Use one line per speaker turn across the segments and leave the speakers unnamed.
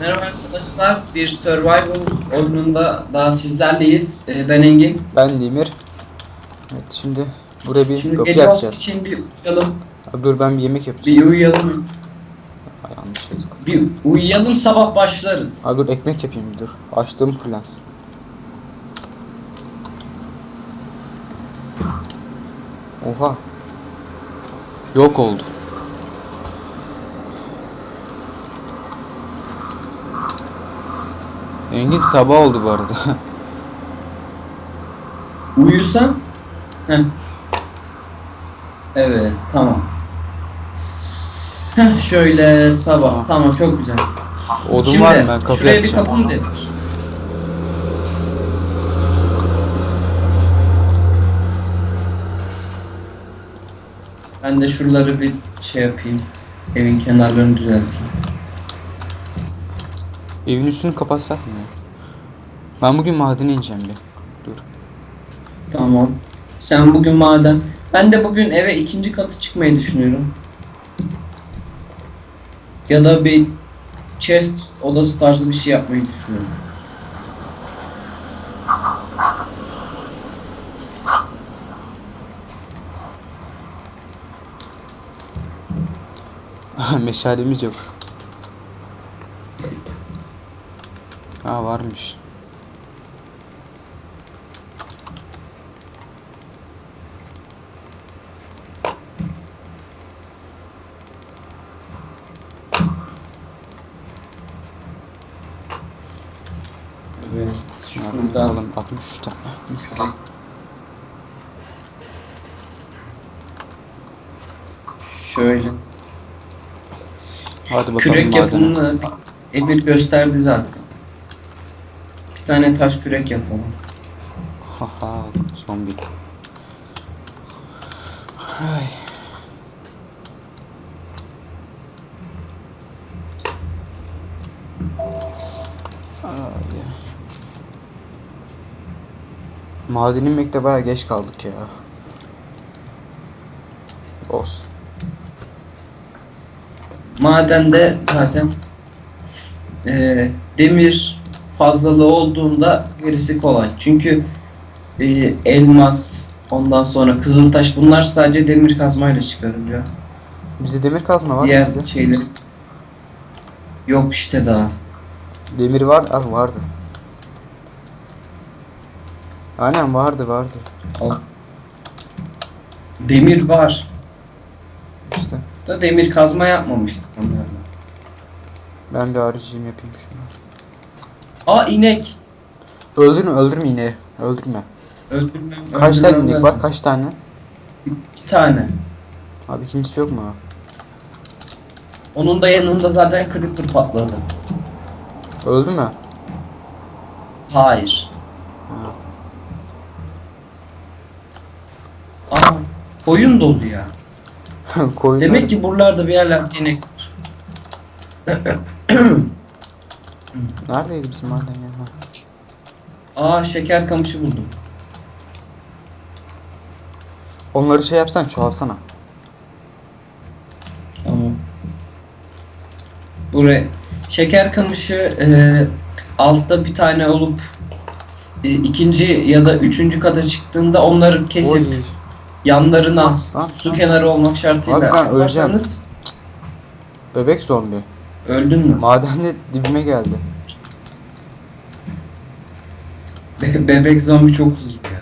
Merhaba arkadaşlar, bir survival oyununda daha sizlerleyiz. Ee, ben Engin.
Ben Demir. Evet şimdi buraya bir
Şimdi
kapı yapacağız.
için bir uyuyalım,
Abi dur ben bir yemek yapacağım.
bir uyuyalım,
Ay, yanlış yazık.
bir uyuyalım sabah başlarız.
Abi dur ekmek yapayım dur. Açtığım fırlansın. Oha. Yok oldu. Engin sabah oldu bu arada.
Uyusan? Heh. Evet, tamam. Heh, şöyle sabah, tamam çok güzel.
Odun
Şimdi
var mı ben kapı
şuraya bir
yapacağım.
kapı mı dedik? Ben de şuraları bir şey yapayım. Evin kenarlarını düzelteyim.
Evin üstünü kapatsak mı? Ben bugün madene ineceğim bir. Dur.
Tamam. Sen bugün maden. Ben de bugün eve ikinci katı çıkmayı düşünüyorum. Ya da bir chest odası tarzı bir şey yapmayı düşünüyorum.
Meşalemiz yok. Ha varmış.
Evet.
Şuradan alalım 63 tane. Mis.
şöyle.
Hadi bakalım
Kürek yapımını Emir gösterdi zaten. Bir tane taş kürek yapalım.
Haha zombi. Maden inmekte baya geç kaldık ya. Olsun.
Madende zaten eee, demir fazlalığı olduğunda gerisi kolay. Çünkü eee, elmas, ondan sonra kızıltaş bunlar sadece demir kazmayla çıkarılıyor.
Bizde demir kazma var
Diğer
mıydı?
şeyler yok işte daha.
Demir var, ah vardı. Aynen vardı vardı.
Al. Demir var.
İşte
Da demir kazma yapmamıştık onlarla.
ben bir arıcıyım yapayım şunu.
Aa inek.
Öldürme öldürme ineği. Öldürme.
Öldürmem.
Kaç tane inek var? Kaç tane?
Bir tane.
Abi ikincisi yok mu?
Onun da yanında zaten creeper patladı.
Öldü mü?
Hayır.
Ha.
Aa, koyun dolu ya.
Koyunlar.
Demek ki buralarda bir yerlerde inek var.
Neredeydi bizim maden ya?
Aa şeker kamışı buldum.
Onları şey yapsan çoğalsana.
Tamam. Buraya şeker kamışı e, altta bir tane olup e, ikinci ya da üçüncü kata çıktığında onları kesip
Oy.
Yanlarına
Lan,
su kenarı olmak şartıyla
Abi ben öleceğim.
yaparsanız
Bebek zombi.
öldün mü?
Madende dibime geldi.
Be- bebek zombi çok hızlı ya.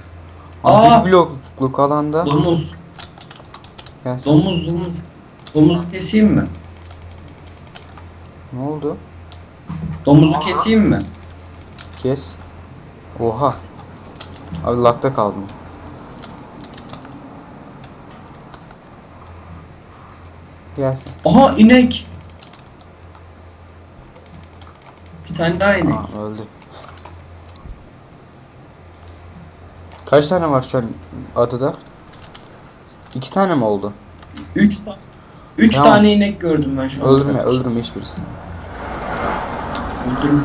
Abi
Aa!
bir blokluk alanda.
Domuz,
Gel sen.
domuz, domuz. Domuzu keseyim mi?
Ne oldu?
Domuzu keseyim mi?
Kes. Oha. Abi lakta kaldım. Gelsin.
Aha inek. Bir tane daha inek.
Aa, öldü. Kaç tane var şu an adada? İki tane mi oldu?
Üç tane. Üç
Tamam.
tane inek gördüm ben şu an.
Öldürme, öldürme hiçbirisini.
Öldürme.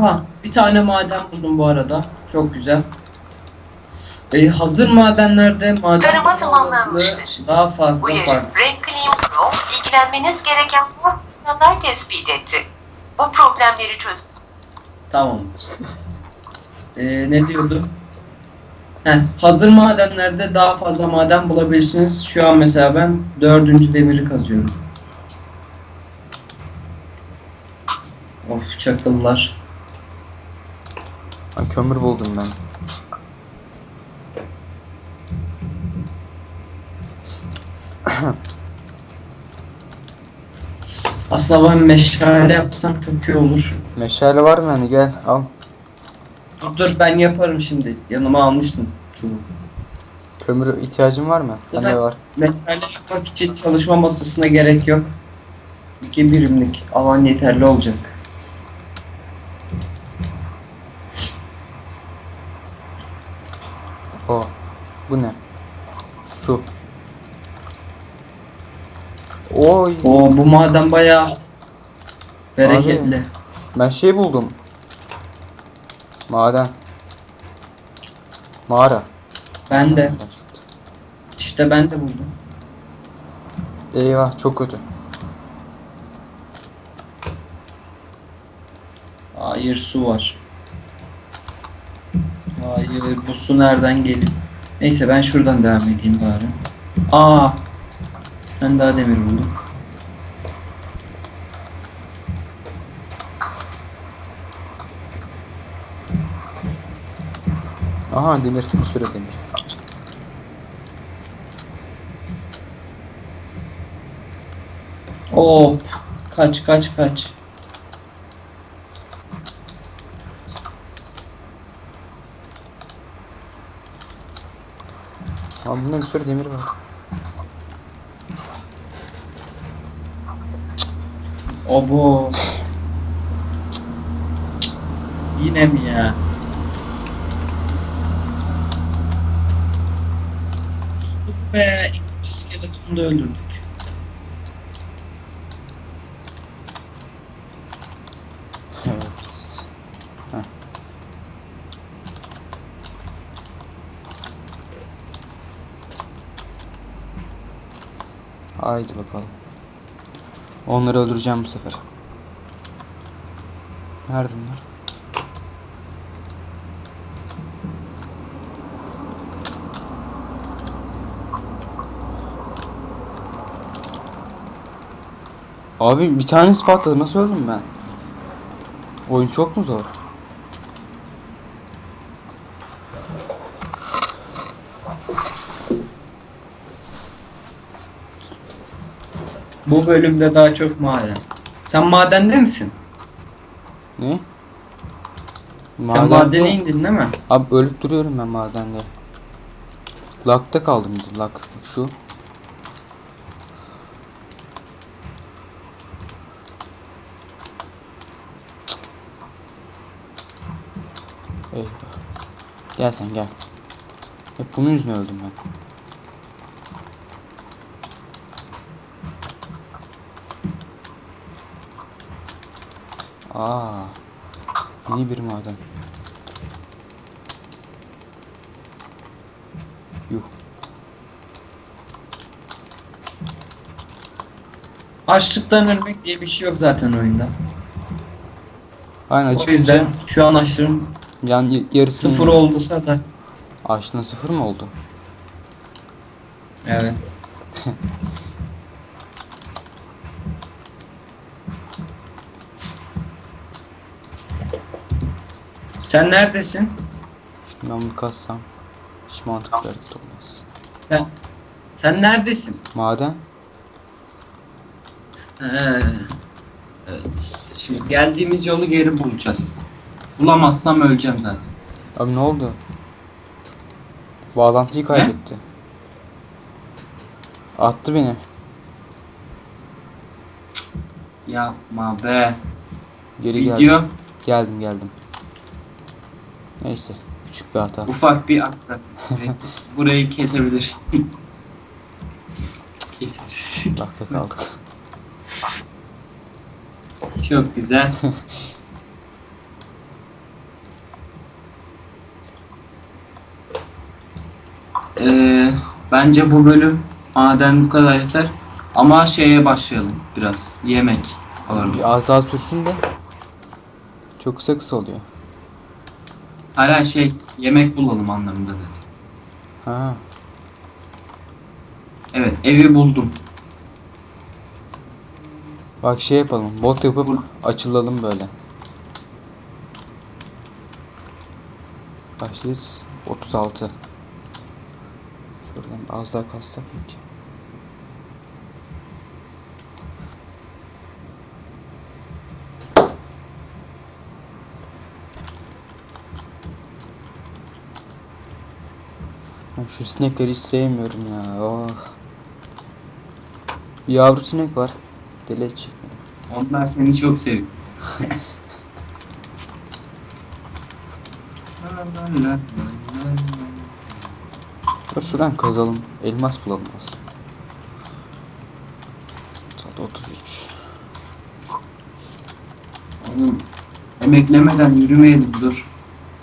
Aha bir tane maden buldum bu arada. Çok güzel. E, hazır madenlerde maden
Tarıma tamamlanmıştır.
daha fazla
Uyarı.
farklı.
Red Clean Pro ilgilenmeniz gereken problemler tespit etti. Bu problemleri çöz.
Tamamdır. E, ne diyordum? Heh, hazır madenlerde daha fazla maden bulabilirsiniz. Şu an mesela ben dördüncü demiri kazıyorum. Of çakıllar.
Ben kömür buldum ben.
Aslında ben meşale yapsam çok iyi olur.
Meşale var mı hani gel al.
Dur dur ben yaparım şimdi. Yanıma almıştım çubuğu.
Kömür ihtiyacın var mı? Bende
Zaten-
var.
Meşale yapmak için çalışma masasına gerek yok. İki birimlik alan yeterli olacak.
O. Bu ne? Su. Oy.
Oo bu maden bayağı bereketli.
Ben şey buldum. Maden. Mağara.
Ben de. İşte ben de buldum.
Eyvah çok kötü.
Hayır su var. Hayır bu su nereden geliyor? Neyse ben şuradan devam edeyim bari. Aa. Ben daha demir buldum.
Aha demir. Bir sürü demir.
Hop. Kaç kaç kaç.
Ama bunda bir sürü demir var.
Obo. Yine mi ya? Be ikinci skeletonu da öldürdük.
Evet. Heh. Haydi bakalım. Onları öldüreceğim bu sefer. Nerede bunlar? Abi bir tanesi patladı. Nasıl öldüm ben? Oyun çok mu zor?
Bu bölümde daha çok maden. Sen madende misin?
Ne?
Sen madene indin değil mi?
Abi ölüp duruyorum ben madende. Lakta kaldım lak. Şu. Eyvah. Gel sen gel. Hep bunun yüzüne öldüm ben. Aa. İyi bir maden. Yuh.
Açlıktan ölmek diye bir şey yok zaten oyunda.
Aynen
O
açıkça
yüzden şu an açlığım
yan y- yarısı
sıfır olduysa da.
Açlığın sıfır mı oldu?
Evet. Sen neredesin?
Ben kassam hiç mantıklı hareket olmaz.
Sen sen neredesin?
Maden?
He. Evet. Şimdi geldiğimiz yolu geri bulacağız. Bulamazsam öleceğim zaten.
Abi ne oldu? Bağlantıyı kaybetti. Attı beni.
Yapma be.
Geri geldim.
Video
Geldim geldim. Neyse. Küçük bir hata.
ufak bir aksak. Burayı kesebilirsin. Keseriz.
Lakta kaldık.
Çok güzel. Ee, bence bu bölüm maden bu kadar yeter. Ama şeye başlayalım biraz. Yemek alalım.
Bir az daha sürsün de. Çok kısa kısa oluyor.
Hala şey yemek bulalım anlamında dedim.
Ha.
Evet evi buldum.
Bak şey yapalım. Bot yapıp açılalım böyle. Kaçtayız? 36. Şuradan az daha kassak hiç. Ben şu sinekleri hiç sevmiyorum ya. Oh. Bir yavru sinek var. Deli edecek beni.
Onlar seni çok seviyor.
Dur şuradan kazalım. Elmas bulalım aslında. Saat 33.
Oğlum emeklemeden yürümeyelim dur.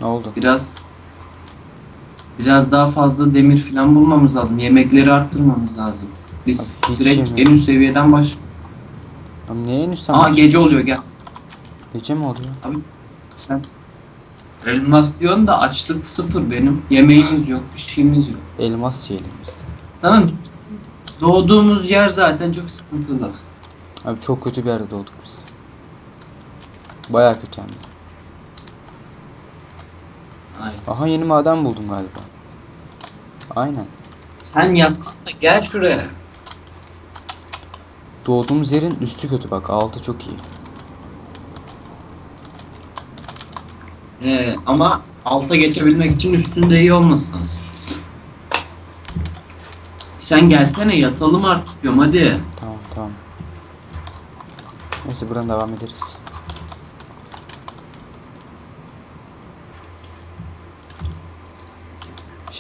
Ne oldu?
Biraz biraz daha fazla demir falan bulmamız lazım. Yemekleri arttırmamız lazım. Biz
Abi hiç
direkt
yemiyorum.
en üst seviyeden baş.
Abi niye en üstten
Aa
başlıyorsun?
gece oluyor gel.
Gece mi oluyor?
Sen elmas diyorsun da açlık sıfır benim. Yemeğimiz yok, bir şeyimiz yok.
Elmas yiyelim biz de.
Tamam? Doğduğumuz yer zaten çok sıkıntılı.
Abi çok kötü bir yerde doğduk biz. Baya kötü hem de.
Aynen.
Aha yeni maden buldum galiba. Aynen.
Sen yatsana gel şuraya.
Doğduğumuz yerin üstü kötü bak. Altı çok iyi.
Ee, ama alta geçebilmek için üstünde iyi olması lazım. Sen gelsene yatalım artık diyorum hadi.
Tamam tamam. Neyse buradan devam ederiz.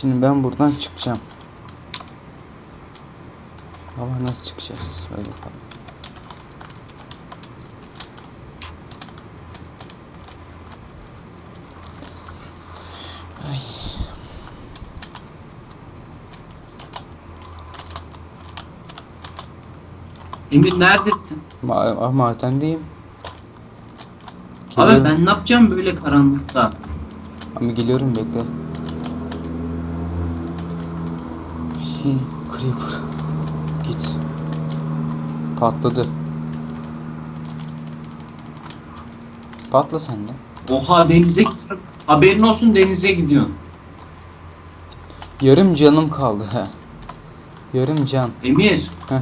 Şimdi ben buradan çıkacağım. Ama nasıl çıkacağız? Öyle bakalım. Ay.
Emir neredesin?
Ma ah, madendeyim.
Abi
Geliyorum.
ben ne yapacağım böyle karanlıkta?
Ama geliyorum bekle. Hi, Creeper. Git. Patladı. Patla sen de.
Oha denize gidiyorum. Haberin olsun denize gidiyorum.
Yarım canım kaldı he. Yarım can.
Emir.
Heh.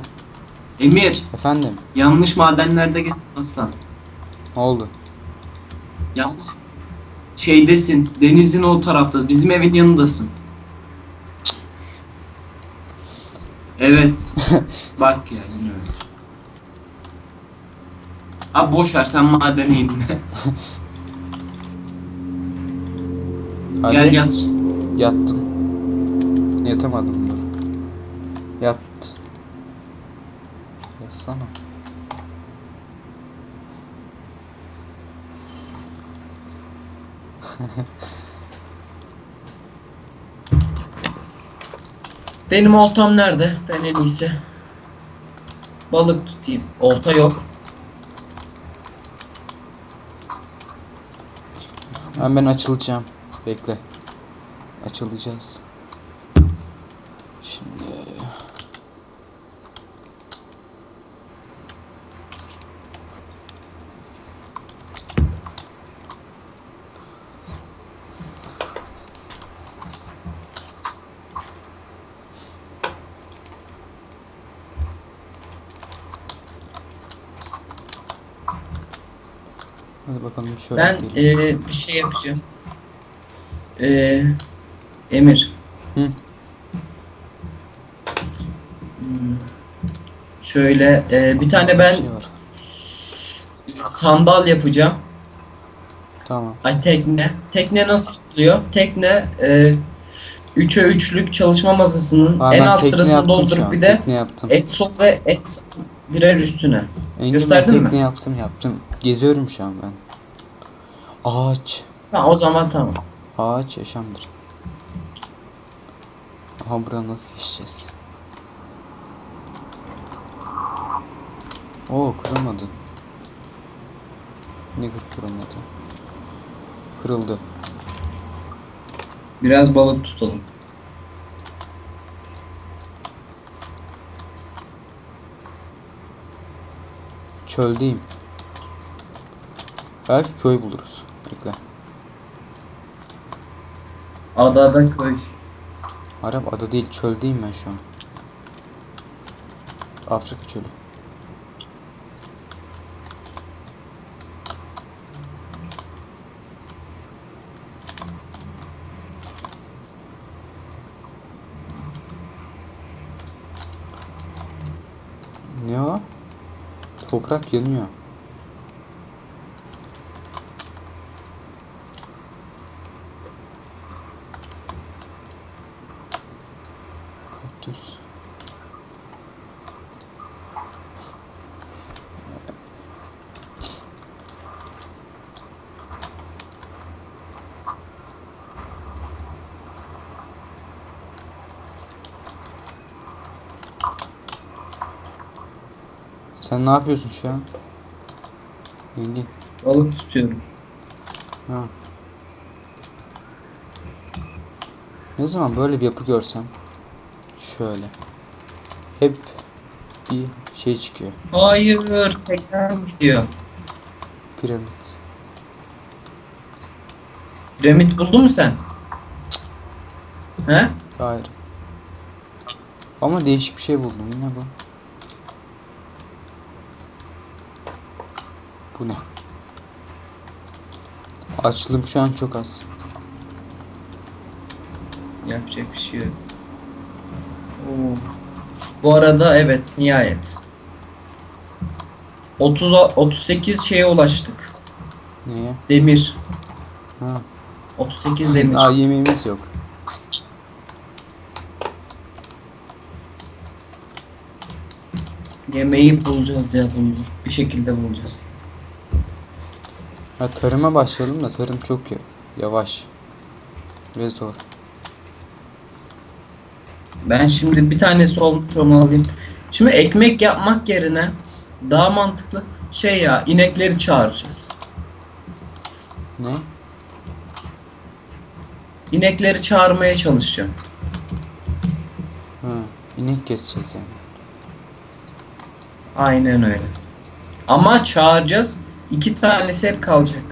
Emir.
Efendim.
Yanlış madenlerde gittin aslan.
Ne oldu?
Yanlış. Şeydesin. Denizin o tarafta. Bizim evin yanındasın. Evet. Bak ya yine öyle. Abi boş ver sen madene inme.
Hadi.
Gel yat.
Yattım. Yatamadım dur. Yat. Yatsana.
Benim oltam nerede? Ben en iyisi. Balık tutayım. Olta yok.
Hemen açılacağım. Bekle. Açılacağız. Şimdi Hadi bakalım şöyle
Ben eee, bir şey yapacağım. Eee Emir.
Hı.
Hmm. Şöyle eee, bir tane ben
şey var.
sandal yapacağım.
Tamam.
Ay tekne. Tekne nasıl yapılıyor? Tekne eee 3'e 3'lük çalışma masasının
Aa,
en alt sırasını doldurup bir de et sol ve et birer üstüne.
Engin
gösterdin mi?
tekne yaptım yaptım. Geziyorum şu an ben. Ağaç.
Ha o zaman tamam.
Ağaç yaşamdır. Aha buradan nasıl geçeceğiz? Oo kırılmadı. Ne kırılmadı? Kırıldı.
Biraz balık tutalım.
Çöldeyim. Belki köy buluruz. Bekle.
Adada köy.
Arap ada değil çöldeyim ben şu an. Afrika çölü. Ne o? Toprak yanıyor. Kaktüs. Sen ne yapıyorsun şu an? Engin.
Balık tutuyorum.
Ha. Ne zaman böyle bir yapı görsem şöyle hep bir şey çıkıyor.
Hayır, tekrar gidiyor.
Piramit.
Piramit buldun mu sen? He?
Hayır. Ama değişik bir şey buldum. Ne bu? Bu ne? Açlığım şu an çok az.
Yapacak bir şey yok. Oo. Bu arada evet nihayet. 30 38 şeye ulaştık.
Neye?
Demir.
Ha.
38 demir.
Aa yemeğimiz yok.
Yemeği bulacağız ya bulur. Bir şekilde bulacağız.
Ha tarıma başlayalım da tarım çok ya- yavaş ve zor.
Ben şimdi bir tanesi olmuş onu alayım. Şimdi ekmek yapmak yerine daha mantıklı şey ya inekleri çağıracağız.
Ne?
İnekleri çağırmaya çalışacağım.
Ha, inek keseceğiz yani.
Aynen öyle. Ama çağıracağız. İki tanesi hep kalacak.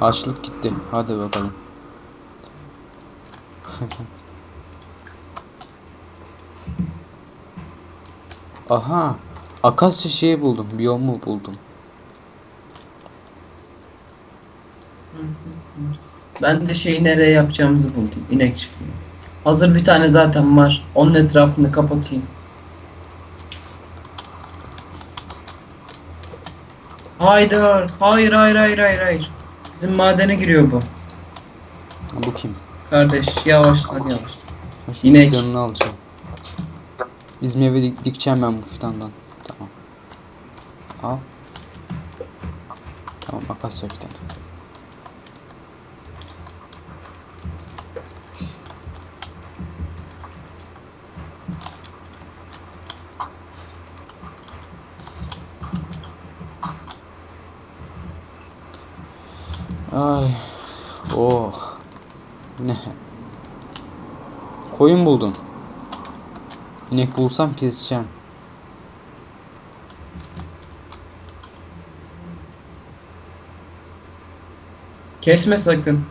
Açlık gitti. Hadi bakalım. Aha. Akasya şeyi buldum. Biyomu buldum.
Ben de şeyi nereye yapacağımızı buldum. İnek çiftliği. Hazır bir tane zaten var. Onun etrafını kapatayım. Haydi. Hayır hayır hayır hayır hayır. Bizim madene giriyor bu.
Bu kim?
Kardeş.
Ha, şu
İnek.
Fidanını alacağım. Bizim eve dik- dikeceğim ben bu fidandan. Tamam. Al. Tamam akasya fidanı. Ay. Oh. Ne? Koyun buldum. İnek bulsam keseceğim.
Kesme sakın.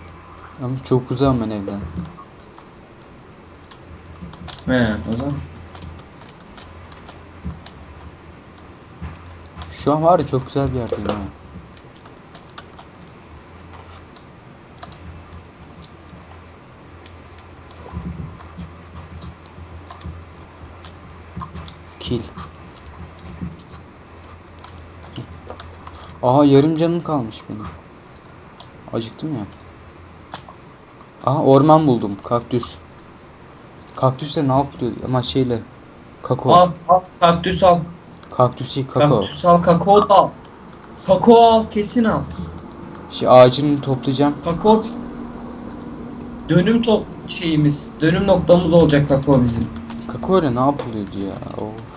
Ama çok uzağım ben evden.
He o zaman.
Şu an var ya çok güzel bir yerdeyim ha. Kill. Aha yarım canım kalmış benim. Acıktım ya. Aha orman buldum. Kaktüs. Kaktüsle ne yapılıyor? Ama şeyle. Kakao.
Al al kaktüs al.
Kaktüsü kakao.
Kaktüs al kakao da al. Kakao al kesin al.
Şey ağacını toplayacağım.
Kakao dönüm top şeyimiz, dönüm noktamız olacak kakao bizim.
Kakao ile ne yapılıyordu ya? Of.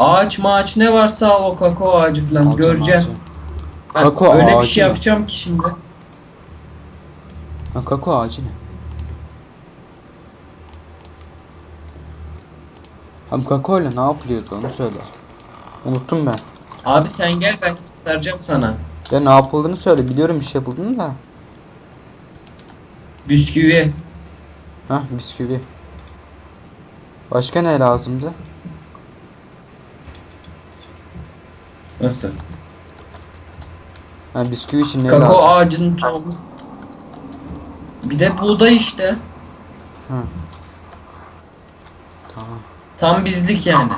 Ağaç maaç ne varsa al o kakao ağacı falan
Alacağım,
göreceğim.
alacağım.
Ben
Kakao
öyle bir
ağacı
şey
mı?
yapacağım ki şimdi.
Ha, kakao ağacı ne? Hem kakao ile ne yapılıyordu onu söyle. Unuttum ben.
Abi sen gel ben göstereceğim sana.
Ya ne yapıldığını söyle. Biliyorum bir şey yapıldığını da.
Bisküvi.
Hah bisküvi. Başka ne lazımdı?
Nasıl?
Ha bisküvi için ne
kakao
lazım?
ağacının tohumu. Bir de buğday işte.
Hı. Tamam.
Tam bizlik yani.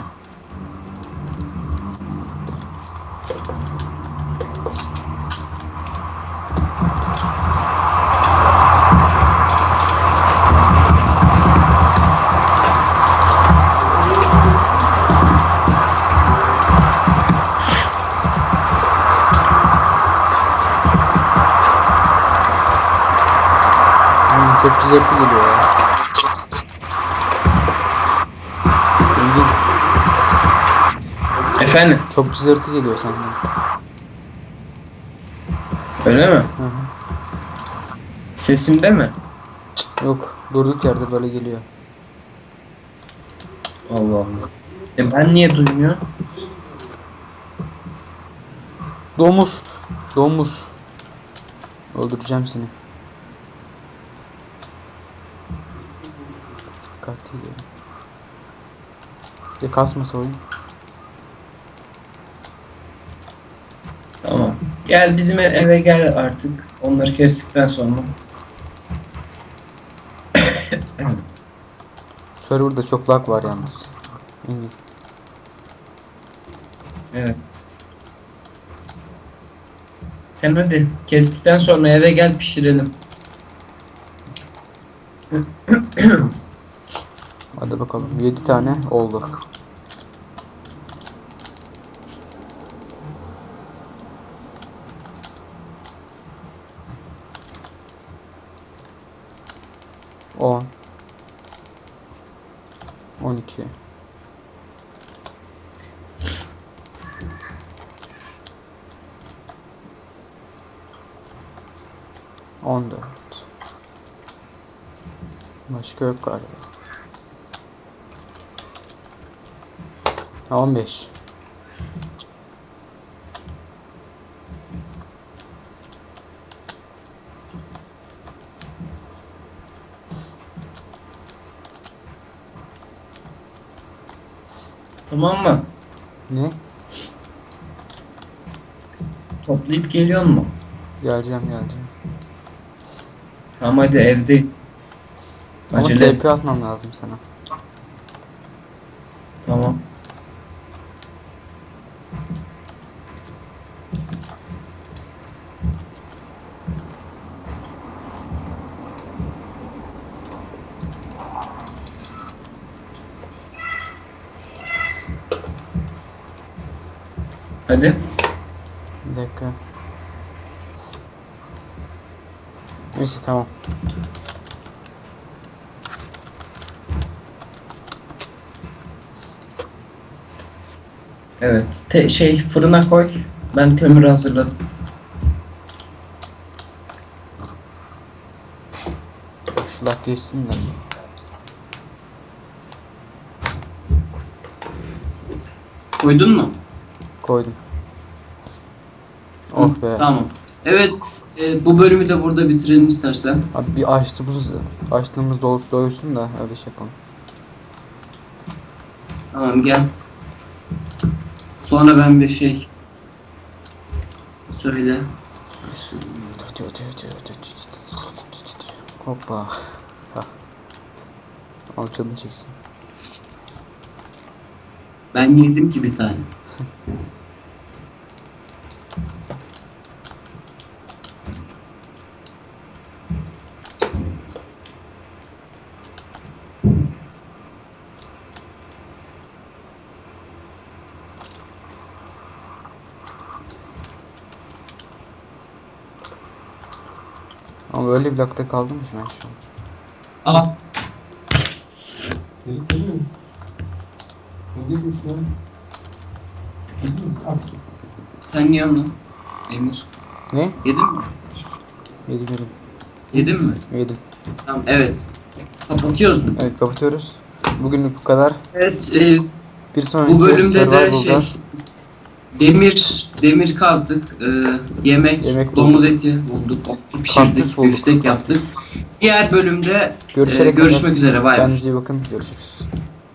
Cızırtı geliyor ya. Engin,
Efendim?
çok cızırtı geliyor senden.
Öyle mi?
Hı hı.
Sesimde mi?
Yok durduk yerde böyle geliyor.
Allah Allah. E ben niye duymuyor?
Domuz. Domuz. Öldüreceğim seni. Bir de kasmasa oyun.
Tamam. Gel bizim e- eve gel artık. Onları kestikten sonra.
Server'da çok lag var yalnız. Engin.
Evet. Sen hadi kestikten sonra eve gel pişirelim.
Hadi bakalım. 7 tane oldu. On. On iki. On dört. Başka yok galiba. Ha, 15.
Tamam mı?
Ne?
Toplayıp geliyor mu?
Geleceğim geleceğim.
Tamam hadi evde.
Ama
Acele et.
TP atmam lazım sana.
Tamam. Hadi.
Bir dakika. Neyse tamam.
Evet. Te- şey fırına koy. Ben kömür hazırladım.
Şu lag geçsin de.
Koydun mu?
Koydum. Oh be.
Tamam. Evet. e, bu bölümü de burada bitirelim istersen.
Abi bir açtığımız açtığımız doğrusu doyursun da öyle şey yapalım.
Tamam gel. Sonra ben bir şey söyle.
Hoppa. Hah. Al canını çeksin.
Ben yedim ki bir tane.
Ama öyle blokta kaldım ki ben şu an.
Al. Sen yiyorsun lan. Emir.
Ne?
Yedin mi?
Yedim yedim.
Yedin mi?
Yedim.
Tamam evet. Kapatıyoruz.
Evet kapatıyoruz. Bugünlük bu kadar.
Evet e,
Bir sonraki
bu bölümde de şey demir demir kazdık. E, yemek,
Yemek
domuz eti bulduk. Pişirdik.
Bulduk.
Büftek yaptık. Diğer bölümde
görüşerek
e, görüşmek üzere. Bay bay.
Kendinize iyi bakın. Görüşürüz.